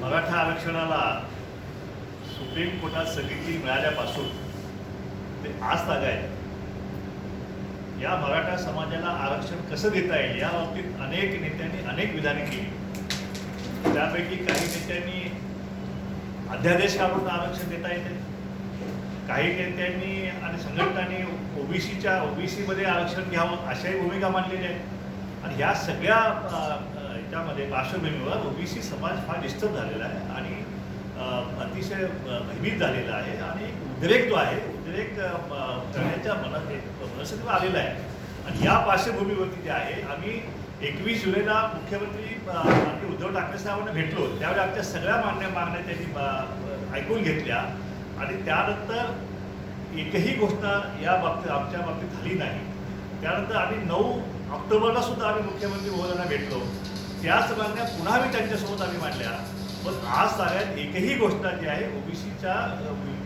मराठा आरक्षणाला सुप्रीम कोर्टात स्थगिती मिळाल्यापासून ते आज तागाय या मराठा समाजाला आरक्षण कसं देता येईल या बाबतीत अनेक नेत्यांनी अनेक विधाने केली. त्यापैकी काही नेत्यांनी अध्यादेश काढून आरक्षण देता येते. काही नेत्यांनी आणि संघटनांनी ओबीसीच्या ओबीसीमध्ये आरक्षण घ्यावं अशाही भूमिका मांडलेली आहे आणि ह्या सगळ्या याच्यामध्ये पार्श्वभूमीवर ओबीसी समाज फार डिस्टर्ब झालेला आहे आणि अतिशय भयभीत झालेला आहे आणि उद्रेक जो आहे उद्रेक करण्याच्या मनात मनस्थितीवर आलेला आहे. आणि या पार्श्वभूमीवरती जे आहे आम्ही एकवीस जुलैला मुख्यमंत्री अ, उद्धव ठाकरे साहेबांना भेटलो. त्यावेळी आमच्या सगळ्या मान्य मागण्या त्यांनी ऐकून घेतल्या. आणि त्यानंतर एकही गोष्ट या बाबतीत आमच्या बाबतीत झाली नाही. त्यानंतर आम्ही नऊ ऑक्टोबरला सुद्धा आम्ही मुख्यमंत्री महोदयांना भेटलो. त्याच मागण्या पुन्हा आम्ही त्यांच्यासोबत आम्ही मांडल्या. पण आज साऱ्यात एकही गोष्ट जी आहे ओबीसीच्या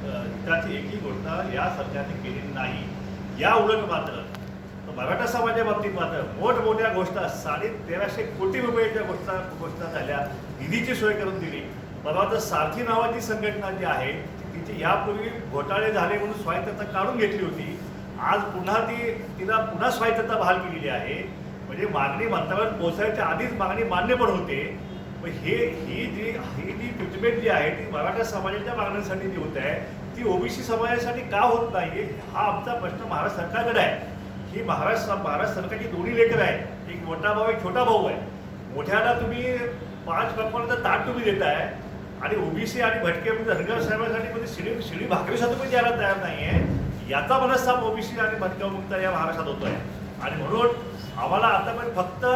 हिताची एकही गोष्ट या सरकारने केलेली नाही. या उलट मात्र मराठा समाजा बाबतीत मात्र मोठमोठ्या गोष्ट साडे तेराशे कोटी रुपयाच्या गोष्टा घोषणा झाल्या. निधीची सोय करून दिली. मला वाटतं सारथी नावाची संघटना जी आहे तिची यापूर्वी घोटाळे झाले म्हणून स्वायत्तता काढून घेतली होती. आज पुन्हा ती तिला पुन्हा स्वायत्तता बहाल केलेली आहे. म्हणजे मागणी मंत्रालयात पोहोचायच्या आधीच मागणी मान्य पण होते. मग हे ही जी ही जी ट्रीटमेंट जी आहे ती मराठा समाजाच्या मागण्यांसाठी जी होत आहे ती ओबीसी समाजासाठी का होत नाही हा आमचा प्रश्न महाराष्ट्र सरकारकडे आहे. ही महाराष्ट्र महाराष्ट्र सरकारची दोन्ही लेकर आहे एक मोठा भाऊ एक छोटा भाऊ आहे. मोठ्याला तुम्ही पाच प्रमाणाचं ताट तुम्ही देताय. आणि ओबीसी आणि भटके म्हणजे धनगर साहेबांसाठी म्हणजे शिडी शिडी भाकरीसाठी पण द्यायला तयार आहे याचा मनस्ताप ओबीसी आणि भटक्या मुक्त या महाराष्ट्रात होतोय. आणि म्हणून आम्हाला आतापर्यंत फक्त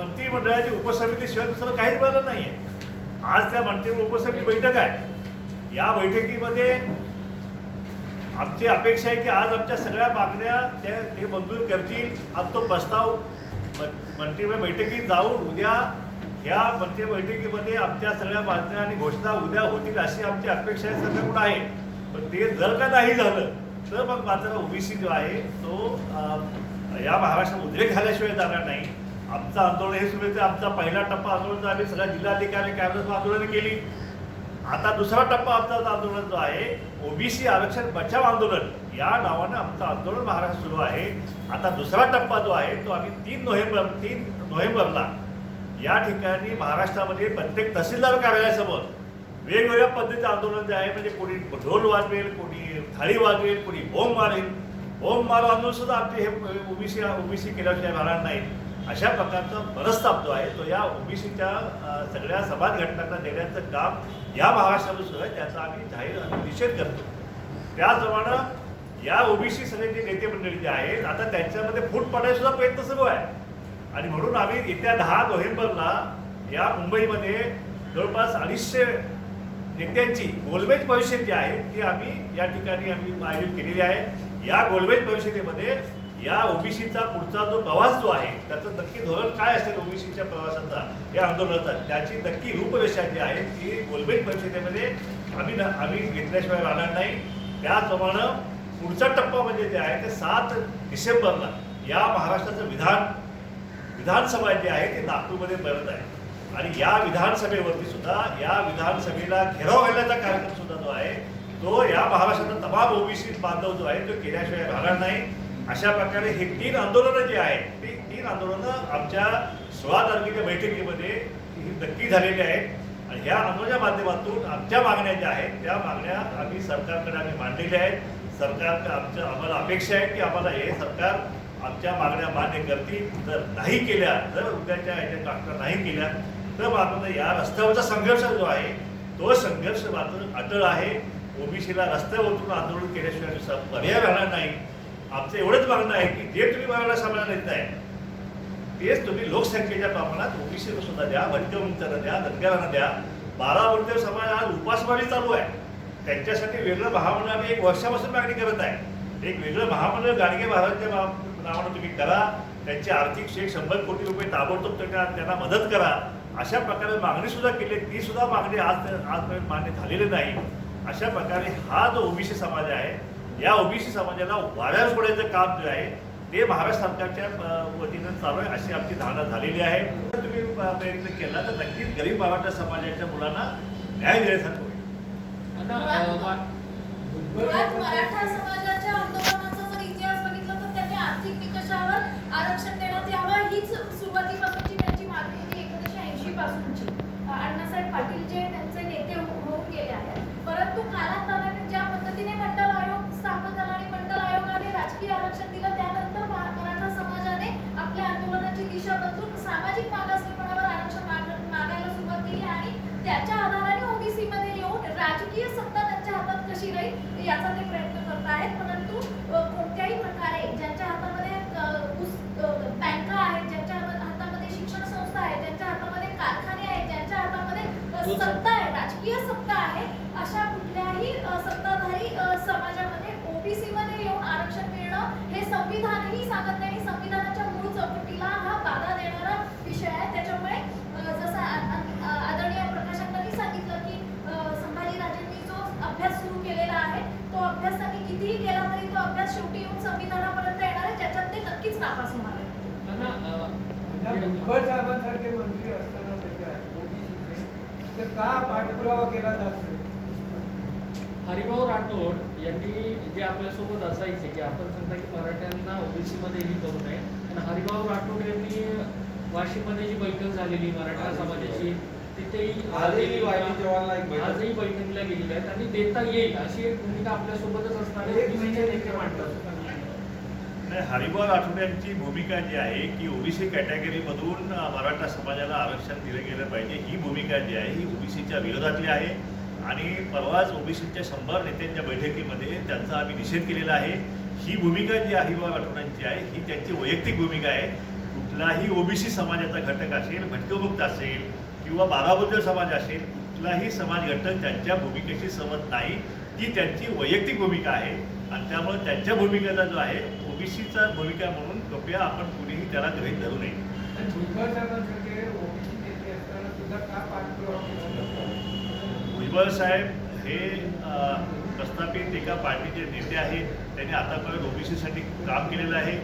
मंत्रिमंडळाची उपसमितीशिवाय दुसरं काहीच मिळालं नाहीये. आज त्या मंत्री उपसमिती बैठक आहे. या बैठकीमध्ये आमची अपेक्षा आहे की आज आमच्या सगळ्या मागण्या त्या ते मंजूर करतील. आज तो प्रस्ताव म- मंत्रिमंडळ बैठकीत जाऊन उद्या ह्या मंत्री बैठकीमध्ये आमच्या सगळ्या मागण्या आणि घोषणा उद्या होतील अशी आमची अपेक्षा आहे. सगळ्याकडून आहे? पण ते जर का नाही झालं तर मग मात्र ओबीसी जो आहे तो या महाराष्ट्रात उद्रेक झाल्याशिवाय जाणार नाही आमचं आंदोलन हे सुरू आहे. आमचा पहिला टप्पा आंदोलन आम्ही सगळ्या जिल्हाधिकारी कॅबिनेट आंदोलन केली आता दुसरा टप्पा आमचा आंदोलन जो आहे ओबीसी आरक्षण बचाव आंदोलन या नावानं आमचं आंदोलन महाराष्ट्र सुरू आहे आता दुसरा टप्पा जो आहे तो आम्ही तीन नोव्हेंबर तीन नोव्हेंबरला या ठिकाणी महाराष्ट्रामध्ये प्रत्येक तहसीलदार कार्यालयासमोर वेगवेगळ्या पद्धतीचं आंदोलन जे आहे म्हणजे कोणी ढोल वाजवेल कोणी थाळी वाजवेल कोणी बोंब मारेल. बोंब मारो आंदोलन सुद्धा आमचे हे ओबीसी ओबीसी केल्याशिवाय राहणार नाही अशा प्रकारचा मनस्ताप जो आहे तो या ओबीसीच्या सगळ्या समाज घटनांना देण्याचं काम या महाराष्ट्रामध्ये सुरू आहे त्याचा आम्ही जाहीर आम्ही निषेध करतो. त्याचप्रमाणे या ओबीसी सगळे जे नेते मंडळी जे आहेत आता त्यांच्यामध्ये फूट पडायचा सुद्धा प्रयत्न सुरू आहे. आणि म्हणून आम्ही येत्या दहा नोव्हेंबरला या मुंबईमध्ये जवळपास अडीचशे नेत्यांची गोलमेज परिषद जी आहे ती आम्ही या ठिकाणी आम्ही आयोजित केलेली आहे. या गोलमेज परिषदेमध्ये या ओबीसीचा पुढचा जो प्रवास जो आहे त्याचं नक्की धोरण काय असेल ओबीसीच्या प्रवासाचा या आंदोलनाचा त्याची नक्की रूपरेषा जी आहे ती गोलमेज परिषदेमध्ये आम्ही आम्ही घेतल्याशिवाय राहणार नाही. त्याचप्रमाणे पुढचा टप्पा म्हणजे जे आहे ते सात डिसेंबरला या महाराष्ट्राचं विधान विधानसभा जी आहे ते नागपूरमध्ये भरत आहे. आणि या विधानसभेवरती सुद्धा या विधानसभेला घेराव घालण्याचा कार्यक्रम सुद्धा जो आहे तो या महाराष्ट्राचा तमाम ओबीसी बांधव जो आहे तो केल्याशिवाय राहणार नाही. अशा प्रकारे हे तीन आंदोलनं जी आहेत ती तीन आंदोलनं आमच्या सोळा तारखेच्या बैठकीमध्ये नक्की झालेली आहेत. आणि ह्या आंदोलनाच्या माध्यमातून आमच्या मागण्या ज्या आहेत त्या मागण्या आम्ही सरकारकडे आम्ही मांडलेल्या आहेत. सरकार आमच्या आम्हाला अपेक्षा आहे की आम्हाला हे सरकार आमच्या मागण्या मान्य करतील. जर नाही केल्या जर उद्याच्या याच्या टाकता नाही केल्या तर मात्र या रस्त्यावरचा संघर्ष जो आहे तो संघर्ष मात्र अटळ आहे. ओबीसीला रस्त्यावर आंदोलन केल्याशिवाय दुसरा पर्याय राहणार नाही. आमचं एवढंच मागणं आहे की जे तुम्ही मराठा समाजाला देत आहे तेच तुम्ही लोकसंख्येच्या प्रमाणात ओबीसीला सुद्धा द्या भटक्यमुक्तांना द्या धनगरांना द्या. बारा वर्ग समाज आज उपासमारी चालू आहे. त्यांच्यासाठी वेगळं महामंडळ आम्ही एक वर्षापासून मागणी करत आहे. एक वेगळं महामंडळ गाडगे महाराजच्या नावानं तुम्ही करा. त्यांची आर्थिक शेख शंभर कोटी रुपये ताबडतोब त्यांना मदत करा. अशा प्रकारे मागणी सुद्धा केली. ती सुद्धा मागणी आज आजपर्यंत मान्य झालेली नाही. अशा प्रकारे हा जो ओबीसी समाज आहे या ओबीसी समाजाला वाऱ्यावर सोडायचं काम जे आहे ते महाराष्ट्र सरकारच्या वतीनं चालू आहे अशी आमची धारणा झालेली आहे. जर तुम्ही प्रयत्न केला तर नक्कीच गरीब मराठा समाजाच्या मुलांना न्याय देण्यासारखं होईल. मराठा समाजाच्या आंदोलनाचा जर इतिहास बघितला तर त्यांनी आर्थिक निकषावर आरक्षण देण्यात यावं हीच सुरुवातीपासूनची त्यांची मागणी होती एकोणीसशे ऐंशी पासूनची अण्णासाहेब पाटील जे त्यांचे नेते हो- होऊन गेले आहेत परंतु कालांतराने ज्या पद्धतीने मंडल आयोग स्थापन झाला आणि मंडल आयोगाने राजकीय आरक्षण दिलं त्यानंतर मरा- मराठा समाजाने आपल्या आंदोलनाची दिशा बदलून सामाजिक मागासलेपणावर आरक्षण माग- मागायला सुरुवात केली आणि त्याच्या आधाराने ओबीसी मध्ये येऊन राजकीय सत्ता त्यांच्या हातात कशी राहील याचा ते प्रयत्न करत आहेत परंतु अ, कोणत्याही प्रकारे ज्यांच्या हातामध्ये अ, ऊस- अ, बँका आहेत ज्यांच्या हाता- हातामध्ये शिक्षण संस्था आहेत ज्यांच्या हातामध्ये कारखाने आहेत ज्यांच्या सत्ता आहे राजकीय सत्ता आहे अशा कुठल्याही सत्ताधारी समाजामध्ये ओबीसी मध्ये येऊन आरक्षण मिळणं हे संविधानही सांगत नाही. आणि संविधानाच्या मूळ चौकटीला हा बाधा देणारा विषय आहे. त्याच्यामुळे जसं आदरणीय प्रकाशांनी सांगितलं की संभाजीराजांनी जो अभ्यास सुरू केलेला आहे तो अभ्यास त्यांनी कितीही केला तरी तो अभ्यास शेवटी येऊन संविधानापर्यंत येणार आहे. ज्याच्यात ते नक्कीच नापास होणार आहे आता, अ, भुजबळ साहेबांसारखे मंत्री असताना त्याच्या OBC चे, तर का पाठपुरावा केला जात हरिभाऊ राठोड यांनी जे आपल्यासोबत असायचे की आपण सांगता की मराठ्यांना ओबीसी मध्ये ही करू नये. आणि हरिभाऊ राठोड यांनी वाशीमध्ये जी बैठक झालेली मराठा समाजाची तिथेही आजही बैठकीला गेलेली आहेत. आणि देता येईल अशी एक भूमिका आपल्यासोबतच म्हणजे नेते मांडतात नाही, हरिभाऊ आठवड्यांची भूमिका जी आहे की ओबीसी कॅटेगरीमधून मराठा समाजाला आरक्षण दिलं गेलं पाहिजे ही भूमिका जी आहे ही ओबीसीच्या विरोधातली आहे. आणि परवाच ओबीसीच्या शंभर नेत्यांच्या बैठकीमध्ये त्यांचा आम्ही निषेध केलेला आहे. ही भूमिका जी हरिभाऊ आठवड्यांची आहे ही त्यांची वैयक्तिक भूमिका आहे. कुठलाही ओबीसी समाजाचा घटक असेल भटकमुक्त असेल किंवा बाराबद्दल समाज असेल कुठलाही समाज घटक त्यांच्या भूमिकेशी सहमत नाही. ती त्यांची वैयक्तिक भूमिका आहे. आणि त्यामुळे त्यांच्या भूमिकेचा जो आहे ओबीसीचा भूमिका म्हणून कृपया आपण कुणीही त्याला गृहीत धरू नये. भुजबळ साहेब हे प्रस्थापित एका पार्टीचे नेते आहेत. त्यांनी आतापर्यंत ओबीसीसाठी काम केलेलं आहे.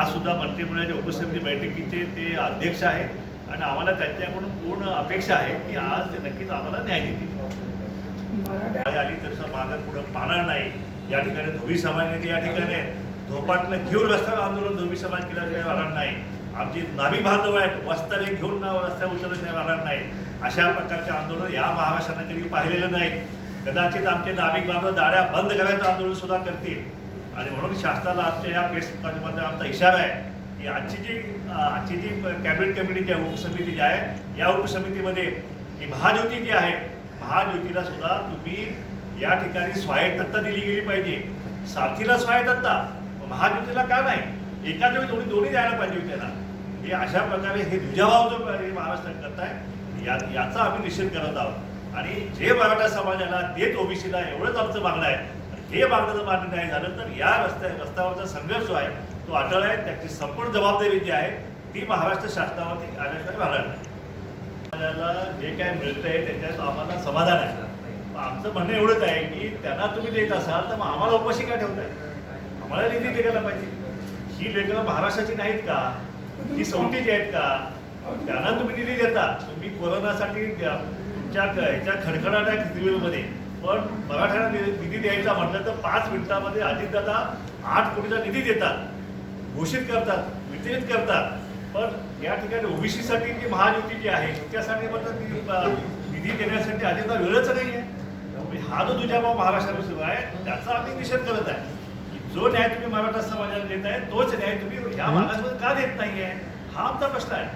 आज सुद्धा मंत्रिमंडळाच्या उपसमिती बैठकीचे ते अध्यक्ष आहेत. आणि आम्हाला त्यांच्याकडून पूर्ण अपेक्षा आहे की आज ते नक्कीच आम्हाला न्याय देतील. आली तसं मागं पुढं पाहणार नाही. या ठिकाणी धोबी समाज नेते या ठिकाणी आहेत. धोपाटलं घेऊन रस्त्यावर आंदोलन धोबी समाज केल्याशिवाय राहणार नाही. आमची नावी बांधव आहेत वस्ताने घेऊन ना रस्त्यावर उतरल्याशिवाय राहणार नाही. अशा प्रकारचे आंदोलन या महाराष्ट्राने कधी पाहिलेलं नाही. कदाचित आमचे नाभिक बांधव दाड्या बंद करायचं आंदोलन सुद्धा करतील. आणि म्हणून शासनाला आमच्या या प्रेस मध्ये आमचा इशारा आहे की आजची जी आजची जी कॅबिनेट कमिटी जी आहे उपसमिती जी आहे या उपसमितीमध्ये ही महाज्योती जी आहे महाज्योतीला सुद्धा तुम्ही या ठिकाणी स्वायत्तता दिली गेली पाहिजे. साथीला स्वायत्तता. महायुतीला का नाही? एका वेळी दोन्ही दोन्ही द्यायला पाहिजे होते त्याला हे अशा प्रकारे हे दुजाभाव जो हे महाराष्ट्र करताय या याचा आम्ही निषेध करत आहोत. आणि जे मराठा समाजाला तेच ओबीसीला एवढंच आमचं मागणं आहे हे मागणं जर मान्य नाही झालं तर या रस्त्या रस्त्यावरचा संघर्ष जो आहे तो अटळ आहे त्याची संपूर्ण जबाबदारी जी आहे ती महाराष्ट्र शासनावरती आल्याशिवाय राहणार नाही. समाजाला जे काय मिळतंय त्याच्यात आम्हाला समाधान आहे. आमचं म्हणणं एवढंच आहे की त्यांना तुम्ही देत असाल तर मग आम्हाला उपाशी का ठेवताय? आम्हाला निधी लेखायला पाहिजे. ही लेखनं महाराष्ट्राची नाहीत का? ही सौटीची आहेत का? त्यांना तुम्ही निधी देता. तुम्ही कोरोनासाठी द्या- तुमच्या क- ह्याच्या आहे सिव्हिलमध्ये पण मराठ्याला निधी द्यायचा म्हटलं तर पाच मिनिटामध्ये अजितदादा आठ कोटीचा निधी देतात. घोषित करतात. वितरित करतात. पण या ठिकाणी ओबीसीसाठी जी महायुती जी आहे त्यासाठी मात्र ती निधी देण्यासाठी अजितदा वेळच नाही आहे म्हणजे हा जो दुजाभाव महाराष्ट्रात सुरू आहे त्याचा आम्ही निषेध करत आहे. जो न्याय तुम्ही मराठा समाजाला देत आहे तोच न्याय तुम्ही ह्या मागासमध्ये का देत नाहीये? हा आमचा प्रश्न आहे.